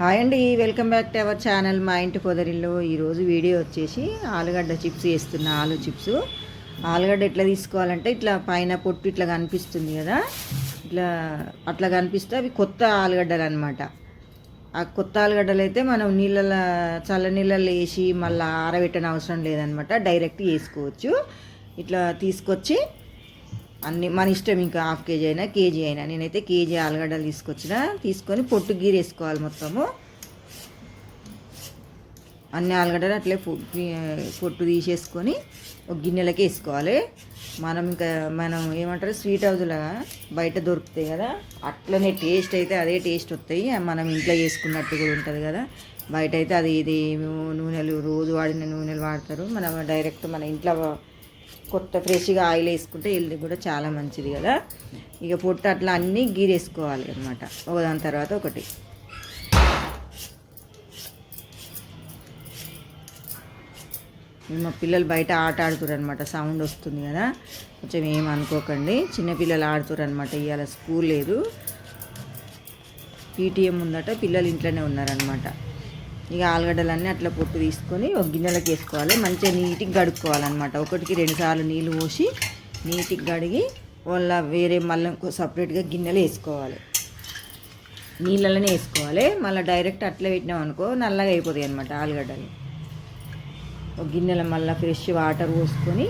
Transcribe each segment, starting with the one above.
Hi అండి welcome back to our channel మా ఇంటి పొదరిలో ఈరోజు వీడియో వచ్చేసి ఆలుగడ్డ చిప్స్ వేస్తున్న ఆలు చిప్స్. ఆలుగడ్డ ఎట్లా తీసుకోవాలంటే ఇట్లా పైన పొట్టు ఇట్లా కనిపిస్తుంది కదా ఇట్లా అట్లా కనిపిస్తే అవి కొత్త ఆలుగడ్డలు అనమాట ఆ కొత్త ఆలుగడ్డలు అయితే మనం నీళ్ళలో చల్ల నీళ్ళలో వేసి మళ్ళీ ఆరబెట్టని అవసరం లేదనమాట డైరెక్ట్ వేసుకోవచ్చు. ఇట్లా తీసుకొచ్చి అన్ని మన ఇష్టం ఇంకా హాఫ్ కేజీ అయినా కేజీ అయినా. నేనైతే కేజీ ఆలుగడ్డలు తీసుకొచ్చిన. తీసుకొని పొట్టు గీరేసుకోవాలి మొత్తము. అన్ని ఆలుగడ్డలు అట్లే పొట్టు తీసేసుకొని ఒక గిన్నెలకి వేసుకోవాలి. మనం ఇంకా మనం ఏమంటారు స్వీట్ హౌస్లో బయట దొరుకుతాయి కదా అట్లనే టేస్ట్ అయితే అదే టేస్ట్ వస్తాయి. మనం ఇంట్లో చేసుకున్నట్టు కూడా ఉంటుంది కదా. బయట అయితే అది ఇది నూనెలు రోజు వాడిన నూనెలు వాడతారు. మనం డైరెక్ట్ మన ఇంట్లో కొత్త ఫ్రెష్గా ఆయిల్ వేసుకుంటే హెల్త్ కూడా చాలా మంచిది కదా. ఇక పొట్టు అట్లా అన్నీ గీరేసుకోవాలి అనమాట ఒకదాని తర్వాత ఒకటి. మా పిల్లలు బయట ఆట ఆడుతున్నారు అనమాట సౌండ్ వస్తుంది కదా. కొంచెం ఏమనుకోకండి అనుకోకండి. చిన్నపిల్లలు ఆడుతున్నారు అనమాట ఇవాళ స్కూల్ లేదు. పీటీఎం ఉందట పిల్లలు ఇంట్లోనే ఉన్నారనమాట ఇక ఆలుగడ్డలన్నీ అట్లా పొట్టు తీసుకొని ఒక గిన్నెలకు వేసుకోవాలి. మంచిగా నీట్గా గడుక్కోవాలన్నమాట. ఒకటికి రెండుసార్లు నీళ్ళు పోసి నీట్గా కడిగి వాళ్ళ వేరే మళ్ళీ సపరేట్గా గిన్నెలు వేసుకోవాలి. నీళ్ళలోనే వేసుకోవాలి. మళ్ళీ డైరెక్ట్ అట్లా పెట్టినాం అనుకో నల్లగా అయిపోతాయి అనమాట ఆలుగడ్డలు. ఒక గిన్నెలో మళ్ళీ ఫ్రెష్ వాటర్ పోసుకొని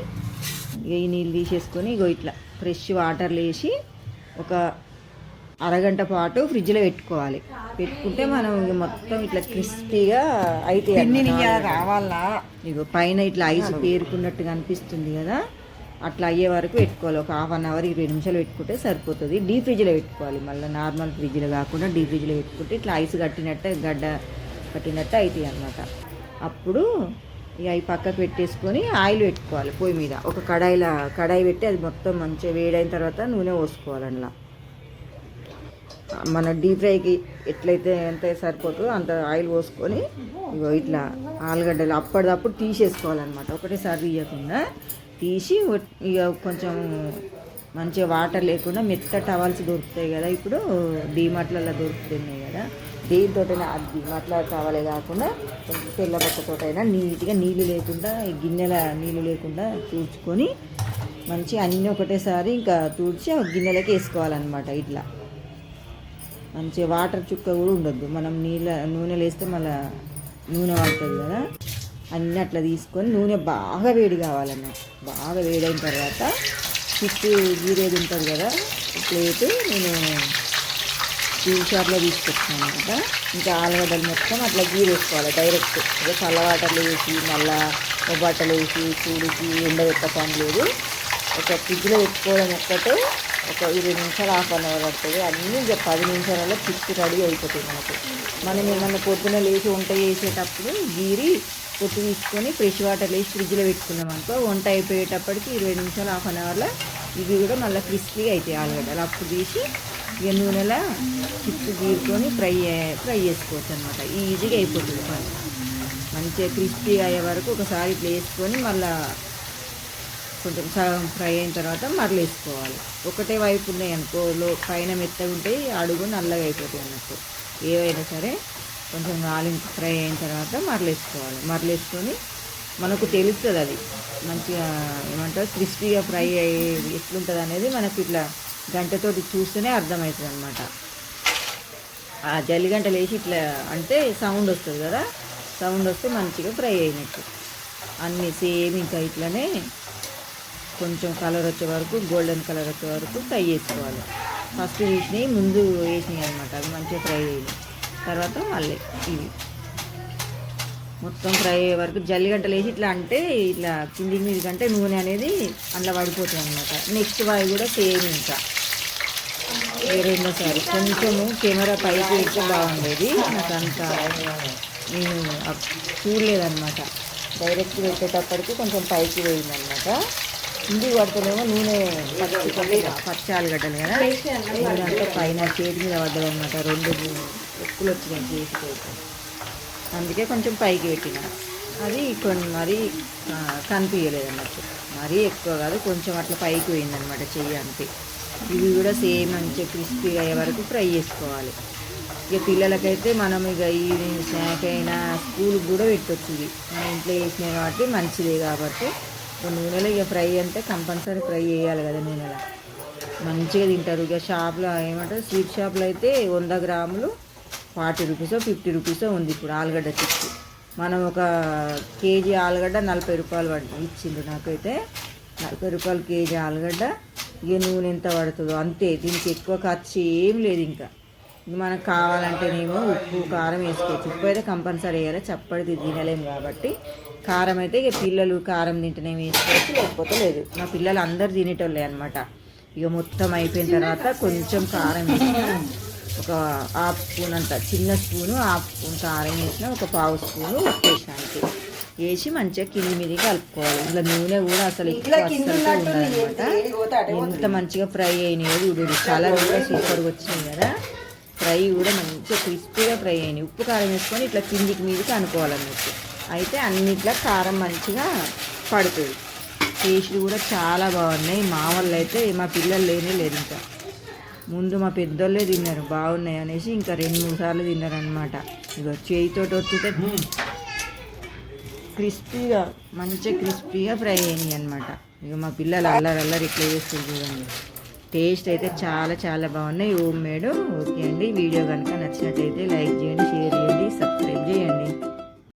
ఈ నీళ్ళు తీసేసుకొని ఇగో ఇట్లా ఫ్రెష్ వాటర్లు వేసి ఒక అరగంట పాటు ఫ్రిడ్జ్లో పెట్టుకోవాలి. పెట్టుకుంటే మనం మొత్తం ఇట్లా క్రిస్పీగా అయితే రావాలా? ఇగో పైన ఇట్లా ఐస్ పేరుకున్నట్టుగా అనిపిస్తుంది కదా అట్లా అయ్యే వరకు పెట్టుకోవాలి. ఒక హాఫ్ అన్ అవర్ ఇరవై నిమిషాలు పెట్టుకుంటే సరిపోతుంది. డీప్ ఫ్రిడ్జ్లో పెట్టుకోవాలి. మళ్ళీ నార్మల్ ఫ్రిడ్జ్లో కాకుండా డీప్ ఫ్రిడ్జ్లో పెట్టుకుంటే ఇట్లా ఐస్ కట్టినట్టు గడ్డ కట్టినట్టు అవుతాయి అన్నమాట. అప్పుడు ఇక అవి పక్కకు పెట్టేసుకొని ఆయిల్ పెట్టుకోవాలి పొయ్యి మీద. ఒక కడాయిలో కడాయి పెట్టి అది మొత్తం మంచిగా వేడైన తర్వాత నూనె పోసుకోవాలి అందులో. మన డీప్ ఫ్రైకి ఎట్లయితే ఎంత సరిపోతుందో అంత ఆయిల్ పోసుకొని ఇగో ఇట్లా ఆలుగడ్డలు అప్పటిదప్పుడు తీసేసుకోవాలన్నమాట. ఒకటేసారి తీయకుండా తీసి ఇక కొంచెం మంచిగా వాటర్ లేకుండా మెత్త టవల్స్ దొరుకుతాయి కదా ఇప్పుడు డీమార్ట్లలో దొరుకుతున్నాయి కదా. దేనితోటైనా అది మట్లా టవలే కాకుండా కొంచెం తెల్ల బట్టతోటైనా నీట్గా నీళ్ళు లేకుండా గిన్నెల నీళ్ళు లేకుండా తుడుచుకొని మంచిగా అన్నీ ఒకటేసారి ఇంకా తుడిచి ఆ గిన్నెలకి వేసుకోవాలన్నమాట ఇట్లా. మంచిగా వాటర్ చుక్క కూడా ఉండొద్దు. మనం నీళ్ళ నూనెలు వేస్తే మళ్ళీ నూనె పడుతుంది కదా. అన్నీ అట్లా తీసుకొని నూనె బాగా వేడి కావాలన్న బాగా వేడైన తర్వాత చుట్టూ గీరేది ఉంటుంది కదా ప్లేట్ నేను టీ షాప్లో తీసుకొచ్చాను ఇంకా ఆలుగడ్డలు మొత్తం అట్లా గీరేసుకోవాలి డైరెక్ట్. ఇక చల్ల వాటర్లు వేసి మళ్ళా బట్టలు వేసి చూడికి ఎండబెట్టకం లేదు. ఒక ఫ్రిడ్జ్లో పెట్టుకోవడం ఒక్కటే ఒక ఇరవై నిమిషాలు హాఫ్ అన్ అవర్ పడుతుంది. అన్నీ ఇంకా పది నిమిషాలలో చిప్స్ రెడీ అయిపోతుంది మనకు. మనం ఏమన్నా పొద్దున లేచి వంట చేసేటప్పుడు గీరి పొట్టు తీసుకొని ఫ్రెష్ వాటర్ వేసి ఫ్రిడ్జ్లో పెట్టుకున్నాం అనుకో వంట అయిపోయేటప్పటికి ఇరవై నిమిషాలు హాఫ్ అన్ అవర్లో ఇవి కూడా మళ్ళీ క్రిస్పీగా అవుతాయి ఆలుగడ్డలు అప్పుడు తీసి ఇక నూనెలో చిప్స్ గీరుకొని ఫ్రై ఫ్రై చేసుకోవచ్చు అనమాట ఈజీగా అయిపోతుంది పని. మంచిగా క్రిస్పీగా అయ్యే వరకు ఒకసారి ఇట్లా వేసుకొని మళ్ళీ కొంచెం సగం ఫ్రై అయిన తర్వాత మరలు వేసుకోవాలి. ఒకటే వైపు ఉన్నాయి అనుకో లో పైన మెత్తగా ఉంటాయి అడుగు నల్లగా అయిపోతాయి అన్నట్టు. ఏవైనా సరే కొంచెం గాలి ఫ్రై అయిన తర్వాత మరలు వేసుకోవాలి. మరలు వేసుకొని మనకు తెలుస్తుంది అది. మంచిగా ఏమంటారు? క్రిస్పీగా ఫ్రై అయ్యి ఎట్లుంటుంది అనేది మనకి ఇట్లా గంటతోటి చూస్తేనే అర్థమవుతుంది అనమాట ఆ జల్లిగంటలు వేసి ఇట్లా అంటే సౌండ్ వస్తుంది కదా? సౌండ్ వస్తే మంచిగా ఫ్రై అయినట్టు. అన్నీ సేమ్ ఇంకా ఇట్లనే కొంచెం కలర్ వచ్చే వరకు గోల్డెన్ కలర్ వచ్చే వరకు ఫ్రై చేసుకోవాలి. ఫస్ట్ వేసినవి ముందు వేసినాయి అనమాట అవి మంచిగా ఫ్రై చేయాలి తర్వాత మళ్ళీ ఇవి. మొత్తం ఫ్రై అయ్యే వరకు జల్లిగంటలు వేసి ఇట్లా అంటే ఇట్లా కింది మీద కంటే నూనె అనేది అందులో పడిపోతుంది అనమాట నెక్స్ట్ వాయి కూడా సేమ్ ఇంకా. ఈ రెండోసారి కొంచెము కెమెరా పైకి వేస్తే బాగుండేది. నాకు అంత నేను చూడలేదన్నమాట. డైరెక్ట్ పెట్టేటప్పటికి కొంచెం పైకి పోయిందనమాట ఇంటికి పడితేనేమో నూనె పచ్చి ఆలుగడ్డలు కదా. నూనె పైన చేతి మీద పడ్డదన్నమాట. రెండు ఎక్కులు వచ్చినాయి చేతికి. అందుకే కొంచెం పైకి పెట్టిన. అది కొన్ని మరి కనిపించలేదు అన్నట్టు మరీ ఎక్కువ కాదు కొంచెం అట్లా పైకి పోయిందనమాట చెయ్యి అంతే. ఇవి కూడా సేమ్ మంచిగా క్రిస్పీగా అయ్యే వరకు ఫ్రై చేసుకోవాలి. ఇక పిల్లలకైతే మనం ఇక ఈవినింగ్ స్నాక్ అయినా స్కూల్కి కూడా పెట్టొచ్చు ఇది మన ఇంట్లో వేసినాయి కాబట్టి మంచిదే కాబట్టి నూనెలో ఇక ఫ్రై అంటే కంపల్సరీ ఫ్రై చేయాలి కదా నూనెలో. మంచిగా తింటారు. ఇక షాప్లో ఏమంటారు? స్వీట్ షాప్లో అయితే వంద గ్రాములు ఫార్టీ రూపీసో ఫిఫ్టీ రూపీసో ఉంది ఇప్పుడు ఆలుగడ్డ చిప్స్. మనం ఒక కేజీ ఆలుగడ్డ నలభై రూపాయలు పడి ఇచ్చిండు నాకైతే. నలభై రూపాయలు కేజీ ఆలుగడ్డ. ఇక నూనె ఎంత పడుతుందో అంతే. దీనికి ఎక్కువ ఖర్చు ఏం లేదు ఇంకా ఇంక. మనకు కావాలంటేనేమో ఉప్పు కారం వేసుకోవచ్చు. ఉప్పు అయితే కంపల్సరీ వేయాలి. చప్పటిది తినలేము కాబట్టి కారం అయితే ఇక పిల్లలు కారం తింటేనేమో వేసుకోవచ్చు లేకపోతే లేదు. మా పిల్లలు అందరు తినేటోళ్ళే అనమాట ఇక మొత్తం అయిపోయిన తర్వాత కొంచెం కారం వేసిన ఒక హాఫ్ స్పూన్ అంత చిన్న స్పూను హాఫ్ స్పూన్ కారం వేసిన ఒక పావు స్పూను ఉప్పు వేసి మంచిగా కింది మీద కలుపుకోవాలి. ఇలా నూనె కూడా అసలు ఎక్కువ అస్సలు ఉండదన్నమాట ఎంత మంచిగా ఫ్రై అయినాయో చూడు కలర్ కూడా సూపర్గా వచ్చినాయి కదా. ఫ్రై కూడా మంచిగా క్రిస్పీగా ఫ్రై అయినాయి. ఉప్పు కారం వేసుకొని ఇట్లా కిందికి మీదకి అనుకోవాలన్నట్టు. అయితే అన్నిట్లా కారం మంచిగా పడుతుంది. టేస్ట్లు కూడా చాలా బాగున్నాయి. మా వాళ్ళు అయితే మా పిల్లలు లేనే లేరు ఇంకా. ముందు మా పెద్దోళ్ళే తిన్నారు. బాగున్నాయి అనేసి ఇంకా రెండు మూడు సార్లు తిన్నారనమాట ఇక చేయితో వచ్చితే క్రిస్పీగా మంచిగా క్రిస్పీగా ఫ్రై అయినాయి అనమాట ఇక మా పిల్లలు అల్లరి అల్లరి ఇట్లా చేస్తుంది చూడండి. టేస్ట్ అయితే చాలా చాలా బాగున్నాయి. హోమ్ మేడ్ ఓకే అండి. వీడియో కనుక నచ్చినట్లయితే లైక్ చేయండి షేర్ చేయండి సబ్స్క్రైబ్ చేయండి.